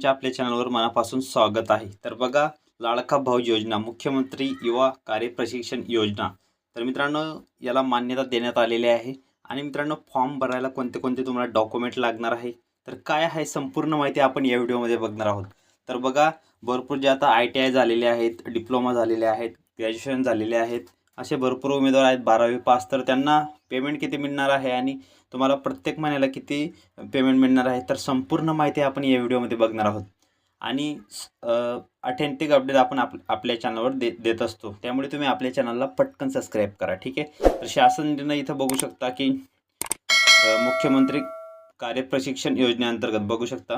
च्या आपल्या चॅनलवर मनापासून स्वागत आहे. तर बघा लाडका भाऊ योजना मुख्यमंत्री युवा कार्य प्रशिक्षण योजना. तर मित्रांनो याला मान्यता देण्यात आलेली आहे. आणि मित्रांनो फॉर्म भरायला कोणते कोणते तुम्हाला डॉक्युमेंट लागणार आहे? तर काय आहे संपूर्ण माहिती आपण या व्हिडिओमध्ये बघणार आहोत. तर बघा भरपूर जे आता आय टी आय झालेले आहेत डिप्लोमा झालेले आहेत ग्रॅज्युएशन झालेले आहेत. असे भरपूर उमेदवार आहेत. बारावी पास तर त्यांना पेमेंट किती मिळणार आहे आणि तुम्हाला प्रत्येक महिन्याला किती पेमेंट मिळणार आहे तर संपूर्ण माहिती आपण या व्हिडिओमध्ये बघणार आहोत. आणि अथेंटिक अपडेट आपण आप आपल्या चॅनलवर दे देत असतो. त्यामुळे तुम्ही आपल्या चॅनलला पटकन सबस्क्राईब करा ठीक आहे? तर शासन निर्णय इथं बघू शकता की मुख्यमंत्री कार्यप्रशिक्षण योजनेअंतर्गत बघू शकता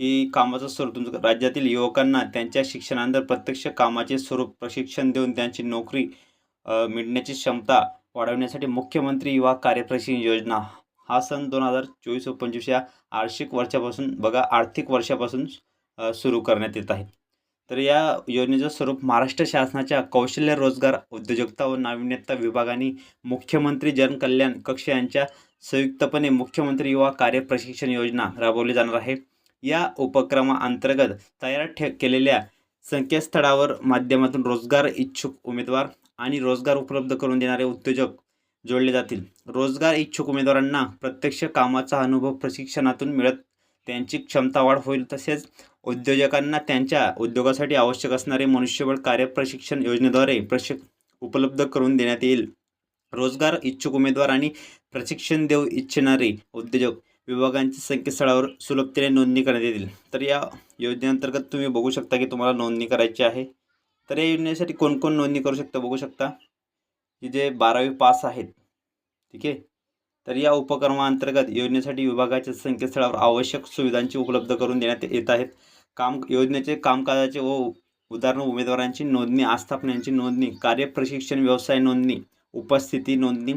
की कामाचं स्वरूप तुमचं राज्यातील युवकांना त्यांच्या शिक्षणानंतर प्रत्यक्ष कामाचे स्वरूप प्रशिक्षण देऊन त्यांची नोकरी मिळण्याची क्षमता वाढवण्यासाठी मुख्यमंत्री युवा कार्यप्रशिक्षण योजना. हा सन दोन हजार चोवीस व पंचवीस या आर्थिक वर्षापासून बघा आर्थिक वर्षापासून सुरू करण्यात येत आहे. तर या योजनेचं स्वरूप महाराष्ट्र शासनाच्या कौशल्य रोजगार उद्योजकता व नाविन्यता विभागाने मुख्यमंत्री जनकल्याण कक्ष यांच्या संयुक्तपणे मुख्यमंत्री युवा कार्य प्रशिक्षण योजना राबवली जाणार आहे. या उपक्रमाअंतर्गत तयार ठे केलेल्या संकेतस्थळावर माध्यमातून रोजगार इच्छुक उमेदवार आणि रोजगार उपलब्ध करून देणारे उद्योजक जोडले जातील. रोजगार इच्छुक उमेदवारांना प्रत्यक्ष कामाचा अनुभव प्रशिक्षणातून मिळत त्यांची क्षमता वाढ होईल तसेच उद्योजकांना त्यांच्या उद्योगासाठी आवश्यक असणारे मनुष्यबळ कार्य प्रशिक्षण योजनेद्वारे प्रशिक उपलब्ध करून देण्यात येईल. रोजगार इच्छुक उमेदवार आणि प्रशिक्षण देऊ इच्छिणारे उद्योजक विभागांच्या संकेतस्थळावर सुलभतेने नोंदणी करण्यात येतील. तर या योजनेअंतर्गत तुम्ही बघू शकता की तुम्हाला नोंदणी करायची आहे. तर या योजनेसाठी कोण कोण नोंदणी करू शकता बघू शकता. की जे बारावी पास आहेत ठीक आहे? तर या उपक्रमाअंतर्गत योजनेसाठी विभागाच्या संकेतस्थळावर आवश्यक सुविधांची उपलब्ध करून देण्यात येत आहेत. काम योजनेचे कामकाजाचे व उदाहरण उमेदवारांची नोंदणी आस्थापनांची नोंदणी कार्यप्रशिक्षण व्यवसाय नोंदणी उपस्थिती नोंदणी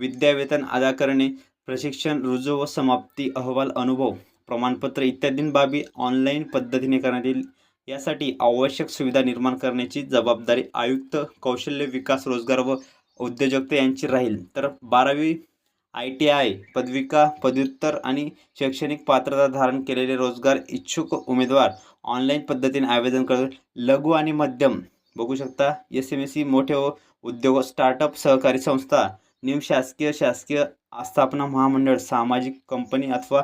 विद्यावेतन अदा करणे प्रशिक्षण रुजू व समाप्ती अहवाल अनुभव प्रमाणपत्र इत्यादी बाबी ऑनलाईन पद्धतीने करण्यात येईल. यासाठी आवश्यक सुविधा निर्माण करण्याची जबाबदारी आयुक्त कौशल्य विकास रोजगार व उद्योजकता यांची राहील. तर बारावी आय टी आय पदविका पदव्युत्तर आणि शैक्षणिक पात्रता धारण केलेले रोजगार इच्छुक उमेदवार ऑनलाईन पद्धतीने आवेदन करत लघु आणि मध्यम बघू शकता एस एम एस सी मोठे उद्योग स्टार्टअप सहकारी संस्था निमशासकीय शासकीय आस्थापना महामंडळ सामाजिक कंपनी अथवा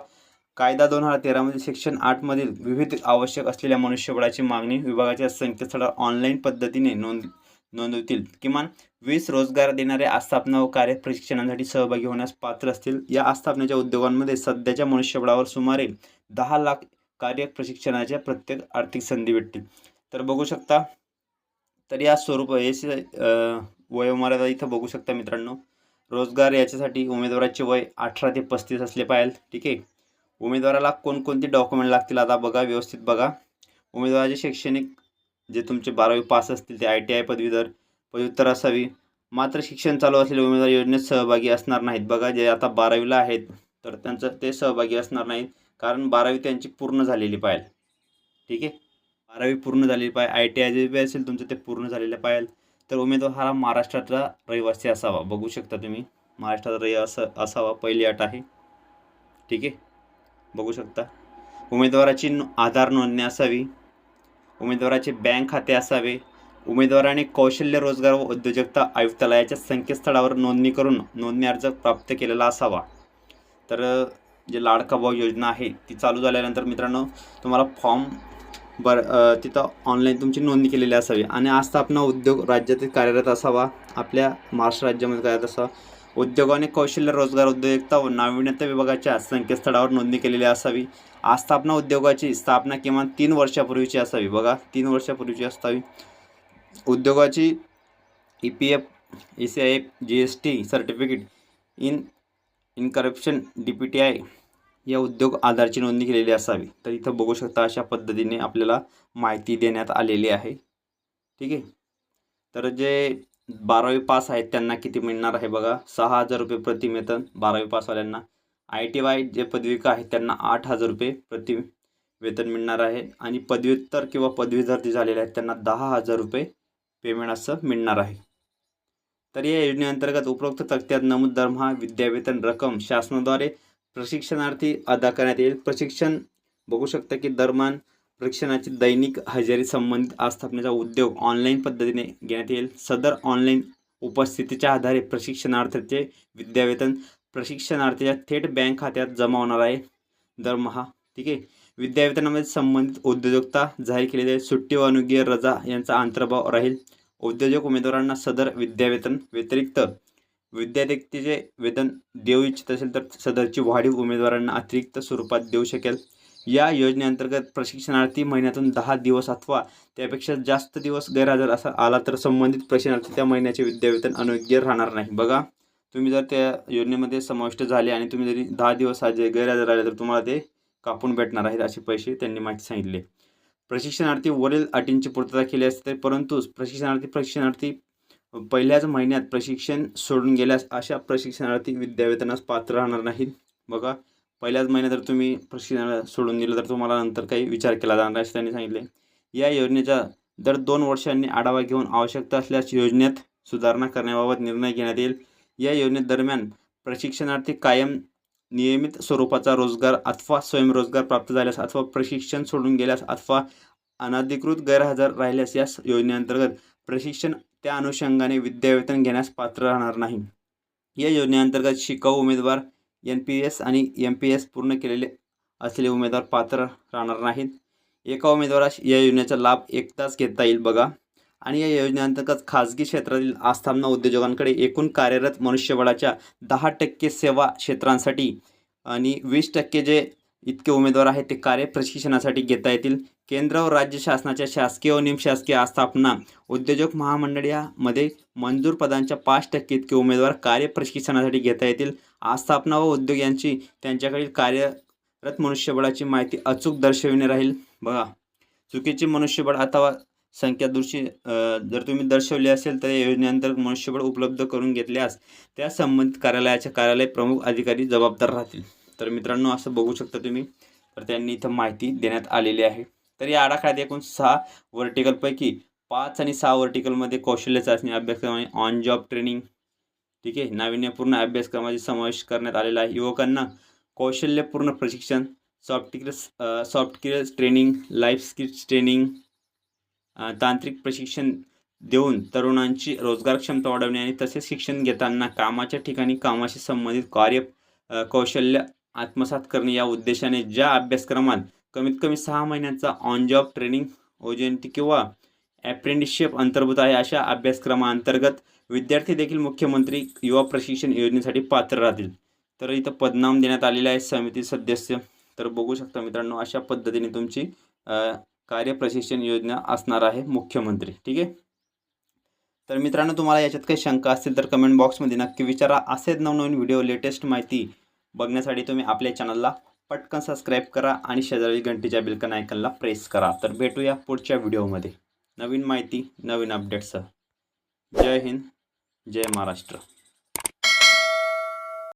कायदा दोन हजार तेरामध्ये सेक्शन आठमधील विविध आवश्यक असलेल्या मनुष्यबळाची मागणी विभागाच्या संकेतस्थळावर ऑनलाईन पद्धतीने नोंद नोंदवतील. किमान वीस रोजगार देणाऱ्या आस्थापना व कार्य प्रशिक्षणासाठी सहभागी होण्यास पात्र असतील. या आस्थापनेच्या उद्योगांमध्ये सध्याच्या मनुष्यबळावर सुमारे दहा लाख कार्य प्रशिक्षणाच्या प्रत्येक आर्थिक संधी भेटतील. तर बघू शकता तर या स्वरूप याचे वयोमर्यादा इथं बघू शकता मित्रांनो. रोजगार याच्यासाठी उमेदवाराचे वय अठरा ते पस्तीस असले पाहिजे. ठीक आहे? उमेदवाराला कोणकोणती डॉक्युमेंट लागतील आता बघा व्यवस्थित बघा. उमेदवाराचे शैक्षणिक जे तुमचे बारावी पास असतील ते आय टी आय पदवीधर पदव्युत्तर असावी. मात्र शिक्षण चालू असलेले उमेदवार योजनेत सहभागी असणार नाहीत बघा जे आता बारावीला आहेत तर त्यांचं ते सहभागी असणार नाहीत. कारण बारावी त्यांची पूर्ण झालेली पाहिजे ठीक आहे? बारावी पूर्ण झालेली पाहिजे आय टी आय जे बी असेल तुमचं ते पूर्ण झालेलं पाहिजे तर उमेदवार हा महाराष्ट्राचा रहिवासी असावा. बघू शकता तुम्ही महाराष्ट्राचा रहिवास असावा पहिली अट आहे. ठीक आहे? बघू शकता. उमेदवाराची नो- आधार नोंदणी असावी उमेदवाराचे बँक खाते असावे उमेदवाराने कौशल्य रोजगार व उद्योजकता आयुक्तालयाच्या संकेतस्थळावर नोंदणी करून नोंदणी अर्ज प्राप्त केलेला असावा. तर जे लाडका भाऊ योजना आहे ती चालू झाल्यानंतर मित्रांनो तुम्हाला फॉर्म बर तिथं ऑनलाईन तुमची नोंदणी केलेली असावी. आणि आस्थापना उद्योग राज्यातील कार्यरत असावा आपल्या महाराष्ट्र राज्यामध्ये कार्यरत असावा. उद्योग आणि कौशल्य रोजगार उद्योजकता व नाविन्यता विभागाच्या संकेतस्थळावर नोंदणी केलेली असावी. आस्थापना उद्योगाची स्थापना किमान तीन वर्षापूर्वीची असावी. बघा तीन वर्षापूर्वीची असावी. उद्योगाची E P F E C I F G S T certificate in incorporation D P T I या उद्योग आधारची नोंदणी केलेली असावी. तर इथं बघू शकता अशा पद्धतीने आपल्याला माहिती देण्यात आलेली आहे. ठीक आहे? तर जे बारावी पास आहेत त्यांना किती मिळणार आहे बघा? सहा हजार रुपये प्रति वेतन बारावी पासवाल्यांना. आय टी वाय जे पदविका आहेत त्यांना आठ हजार रुपये प्रति वेतन मिळणार आहे. आणि पदव्युत्तर किंवा पदवीधर जे झालेले आहेत त्यांना दहा हजार रुपये पेमेंट असं मिळणार आहे. तर या योजनेअंतर्गत उपरोक्त तक्त्यात नमूद दरमहा विद्यावेतन रक्कम शासनाद्वारे प्रशिक्षणार्थी अदा करण्यात येईल. प्रशिक्षण बघू शकता की दरम्यान प्रशिक्षणाची दैनिक हजेरी संबंधित आस्थापनेचा उद्योग ऑनलाईन पद्धतीने घेण्यात येईल. सदर ऑनलाईन उपस्थितीच्या आधारे प्रशिक्षणार्थीचे विद्यावेतन प्रशिक्षणार्थीच्या थेट बँक खात्यात जमा होणार आहे. दरमहा ठीक आहे. विद्यावेतनामध्ये संबंधित उद्योजकता जाहीर केलेली आहे सुट्टी व अनुग्रह रजा यांचा अंतर्भाव राहील. उद्योजक उमेदवारांना सदर विद्यावेतन व्यतिरिक्त विद्यार्थीचे वेतन देऊ इच्छित असेल तर सदरची वाढीव उमेदवारांना अतिरिक्त स्वरूपात देऊ शकेल. या योजनेअंतर्गत प्रशिक्षणार्थी महिन्यातून दहा दिवस अथवा त्यापेक्षा जास्त दिवस गैरहजर असा आला तर संबंधित प्रशिक्षणार्थी त्या महिन्याचे विद्यावेतन अनुयोग्य राहणार नाही. बघा तुम्ही जर त्या योजनेमध्ये समाविष्ट झाले आणि तुम्ही जरी दहा दिवस हजे गैरहजर आले तर तुम्हाला ते कापून भेटणार आहेत असे पैसे त्यांनी माहिती सांगितले. प्रशिक्षणार्थी वरील अटींची पूर्तता केली असते परंतु प्रशिक्षणार्थी प्रशिक्षणार्थी पहिल्याच महिन्यात प्रशिक्षण सोडून गेल्यास अशा प्रशिक्षणार्थी विद्यावेतनास पात्र राहणार नाहीत. बघा पहिल्याच महिन्यात जर तुम्ही प्रशिक्षणाला सोडून दिलं तर तुम्हाला नंतर काही विचार केला जाणार असं त्यांनी सांगितले. या योजनेचा दर दोन वर्षांनी आढावा घेऊन आवश्यकता असल्यास योजनेत सुधारणा करण्याबाबत निर्णय घेण्यात येईल. या योजनेदरम्यान प्रशिक्षणार्थी कायम नियमित स्वरूपाचा रोजगार अथवा स्वयंरोजगार प्राप्त झाल्यास अथवा प्रशिक्षण सोडून गेल्यास अथवा अनधिकृत गैरहजर राहिल्यास या योजनेअंतर्गत प्रशिक्षण त्या अनुषंगाने विद्यावेतन घेण्यास पात्र राहणार नाही. या योजनेअंतर्गत शिकाऊ उमेदवार एन पी एस आणि एम पी एस पूर्ण केलेले असलेले उमेदवार पात्र राहणार नाहीत. एका उमेदवारास या योजनेचा लाभ एकदाच घेता येईल बघा. आणि या योजनेअंतर्गत खाजगी क्षेत्रातील आस्थापना उद्योजकांकडे एकूण कार्यरत मनुष्यबळाच्या दहा टक्के सेवा क्षेत्रांसाठी आणि वीस टक्के जे इतके उमेदवार आहेत ते कार्य प्रशिक्षणासाठी घेता येतील. केंद्र व राज्य शासनाच्या शासकीय व निमशासकीय आस्थापना उद्योजक महामंडळ यामध्ये मंजूर पदांच्या पाच टक्के इतके उमेदवार कार्य प्रशिक्षणासाठी घेता येतील. आस्थापना व उद्योग यांची त्यांच्याकडील कार्यरत मनुष्यबळाची माहिती अचूक दर्शविणे राहील. बघा चुकीचे मनुष्यबळ अथवा संख्या दृष्टी जर तुम्ही दर्शवली असेल तर या योजनेअंतर्गत मनुष्यबळ उपलब्ध करून घेतल्यास त्या संबंधित कार्यालयाच्या कार्यालय प्रमुख अधिकारी जबाबदार राहतील. तर मित्रांनो असं बघू शकता तुम्ही. तर त्यांनी इथं माहिती देण्यात आलेली आहे. तर या आराखड्यात एकूण सहा वर्टिकलपैकी पाच आणि सहा वर्टिकलमध्ये कौशल्य चाचणी अभ्यासक्रम आणि ऑन जॉब ट्रेनिंग ठीक आहे नाविन्यपूर्ण अभ्यासक्रमाचा समावेश करण्यात आलेला आहे. युवकांना कौशल्यपूर्ण प्रशिक्षण soft skills soft skills training life skills training तांत्रिक प्रशिक्षण देऊन तरुणांची रोजगार क्षमता वाढवणे आणि तसेच शिक्षण घेताना कामाच्या ठिकाणी कामाशी संबंधित कार्य कौशल्य आत्मसात करणे या उद्देशाने ज्या अभ्यासक्रमात कमीत कमी सहा महिन्यांचा ऑन जॉब ट्रेनिंग ओजेंटी किंवा ॲप्रेंटिसशिप अंतर्भूत आहे अशा अभ्यासक्रमाअंतर्गत विद्यार्थी देखील मुख्यमंत्री युवा प्रशिक्षण योजनेसाठी पात्र राहतील. तर इथं पदनाम देण्यात आलेलं आहे समिती सदस्य. तर बघू शकता मित्रांनो अशा पद्धतीने तुमची कार्य प्रशिक्षण योजना असणार आहे मुख्यमंत्री. ठीक आहे? तर मित्रांनो तुम्हाला याच्यात काही शंका असतील तर कमेंट बॉक्समध्ये नक्की विचारा. असेच नवनवीन व्हिडिओ लेटेस्ट माहिती बघण्यासाठी तुम्ही आपल्या चॅनलला पटकन सबस्क्राईब करा आणि शेजारी घंटीच्या बिलकन आयकनला प्रेस करा. तर भेटूया पुढच्या व्हिडिओमध्ये नवीन माहिती नवीन अपडेट्ससह जय हिंद जय महाराष्ट्र.